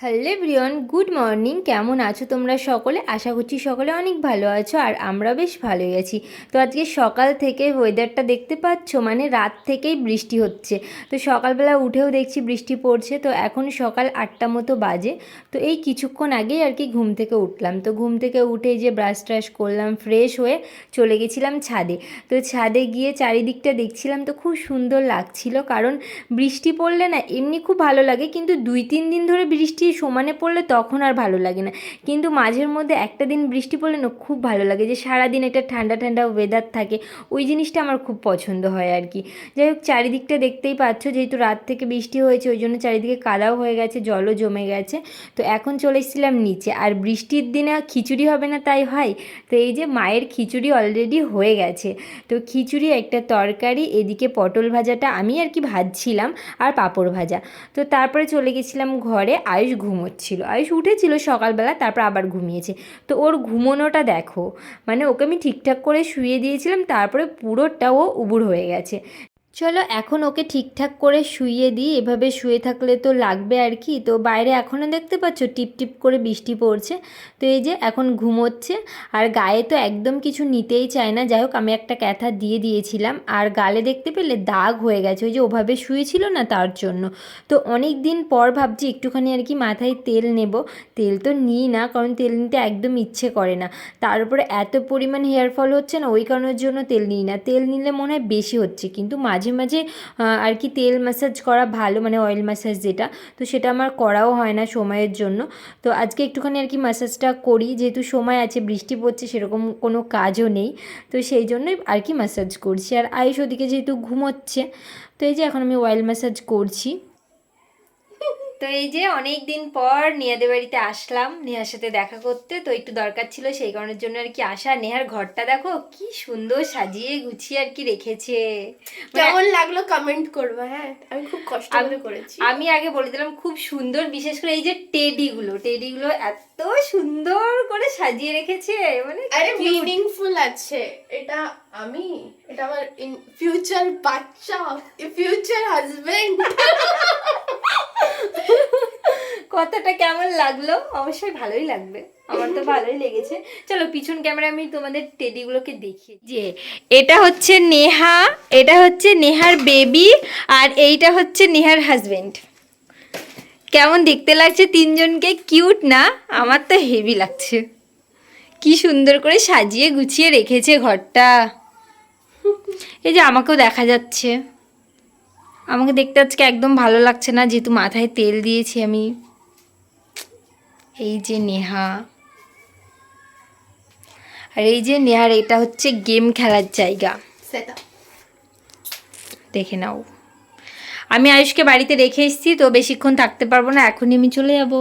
Hello Brian good morning. কেমন আছো তোমরা সকলে? আশা করছি সকলে অনেক ভালো আছো আর আমরা বেশ ভালোই আছি। তো আজকে সকাল থেকে ওয়েদারটা দেখতে পাচ্ছ? মানে রাত থেকেই বৃষ্টি হচ্ছে। তো সকালবেলা উঠেও দেখছি বৃষ্টি পড়ছে। তো এখন সকাল আটটা মতো বাজে। তো এই কিছুক্ষণ আগেই আর কি ঘুম থেকে উঠলাম। তো ঘুম থেকে উঠে যে ব্রাশ ট্রাশ করলাম ফ্রেশ হয়ে চলে গেছিলাম ছাদে। তো ছাদে গিয়ে চারিদিকটা দেখছিলাম। তো খুব সুন্দর লাগছিল। কারণ বৃষ্টি পড়লে না, এমনি খুব ভালো লাগে। কিন্তু দুই, তিন দিন ধরে বৃষ্টি সমানে পড়লে তখন আর ভালো লাগে না। কিন্তু মাঝের মধ্যে একটা দিন বৃষ্টি পড়লে না খুব ভালো লাগে যে সারাদিন একটা ঠান্ডা ঠান্ডা ওয়েদার থাকে, ওই জিনিসটা আমার খুব পছন্দ হয় আর কি। যাই হোক, চারিদিকটা দেখতেই পাচ্ছ, যেহেতু রাত থেকে বৃষ্টি হয়েছে, ওই জন্য চারিদিকে কাদাও হয়ে গেছে, জলও জমে গেছে। তো এখন চলে এসেছিলাম নিচে, আর বৃষ্টির দিনে খিচুড়ি হবে না তাই হয়? তো এই যে মায়ের খিচুড়ি অলরেডি হয়ে গেছে। তো খিচুড়ি, একটা তরকারি, এদিকে পটল ভাজাটা আমি আর কি ভাজছিলাম, আর পাঁপড় ভাজা। তো তারপরে চলে গেছিলাম ঘরে, আয়ুষ ঘুমোচ্ছিল আয়ুষ উঠেছিল সকালবেলা, তারপর আবার ঘুমিয়েছে। তো ওর ঘুমোনোটা দেখো। মানে ওকে আমি ঠিকঠাক করে শুয়ে দিয়েছিলাম, তারপরে পুরোটা ও উবুর হয়ে গেছে। চলো এখন ওকে ঠিকঠাক করে শুইয়ে দিই। এভাবে শুয়ে থাকলে তো লাগবে আর কি। তো বাইরে এখনও দেখতে পাচ্ছ টিপ টিপ করে বৃষ্টি পড়ছে। তো এই যে এখন ঘুমোচ্ছে। আর গায়ে তো একদম কিছু নিতেই চায় না। যাই হোক, আমি একটা ক্যাথা দিয়ে দিয়েছিলাম। আর গালে দেখতে পেলে দাগ হয়ে গেছে। ওই যে ওভাবে শুয়েছিল না তার জন্য। তো অনেক দিন পর ভাবছি একটুখানি আর কি মাথায় তেল নেব। তেল তো নিই না, কারণ তেল নিতে একদম ইচ্ছে করে না। তার উপরে এত পরিমাণ হেয়ার ফল হচ্ছে না, ওই কারণের জন্য তেল নিই না। তেল নিলে মনে হয় বেশি হচ্ছে, কিন্তু মাঝে মাঝে মাঝে আর কি তেল ম্যাসাজ করা ভালো মানে অয়েল ম্যাসাজ যেটা, তো সেটা আমার করাও হয় না সময়ের জন্য। তো আজকে একটুখানি আর কি ম্যাসাজটা করি, যেহেতু সময় আছে, বৃষ্টি পড়ছে, সেরকম কোনো কাজও নেই। তো সেই জন্যই আর কি ম্যাসাজ করছি। আর আয়ুষ ওদিকে যেহেতু ঘুমোচ্ছে, তো এই যে এখন আমি অয়েল ম্যাসাজ করছি। তো এই যে অনেক দিন পর নেহাদের বাড়িতে আসলাম। নেহার সাথে দেখা করতে তো একটু দরকার ছিল সেই কারণের জন্য আর কি আসা। নেহার ঘরটা দেখো কি সুন্দর সাজিয়ে গুছিয়ে আর কি রেখেছে। মানে কেমন লাগল কমেন্ট করবে হ্যাঁ? আমি খুব কষ্ট করে করেছি। আমি আগে বলে দিলাম খুব সুন্দর বিশেষ করে এই যে টেডিগুলো টেডিগুলো এত সুন্দর করে সাজিয়ে রেখেছে মানে আরে মিনিংফুল আছে। এটা আমি এটা আমার ফিউচার বাচ্চা ফিউচার হাজবেন্ড কথাটা কেমন লাগল? অবশ্যই ভালোই লাগবে। আমার তো ভালোই লেগেছে। চলো, পিছন ক্যামেরা আমি তোমাদের টেডিগুলোকে দেখি। যে, এটা হচ্ছে নেহা, এটা হচ্ছে নেহার বেবি আর এইটা হচ্ছে নেহার হাজবেন্ড কেমন দেখতে লাগছে তিনজনকে? কিউট না? আমার তো হেভি লাগছে। কি সুন্দর করে সাজিয়ে গুছিয়ে রেখেছে ঘরটা। এই যে, আমাকেও দেখা যাচ্ছে। আমাকে দেখতে আজকে একদম ভালো লাগছে না, যেহেতু মাথায় তেল দিয়েছি আমি। এই যে নেহা। আর এই যে নেহার এটা হচ্ছে গেম খেলার জায়গা। সেটা। দেখে নাও। আমি আয়ুষকে বাড়িতে রেখে এসেছি তো বেশিক্ষণ থাকতে পারব না এখনই আমি চলে যাব।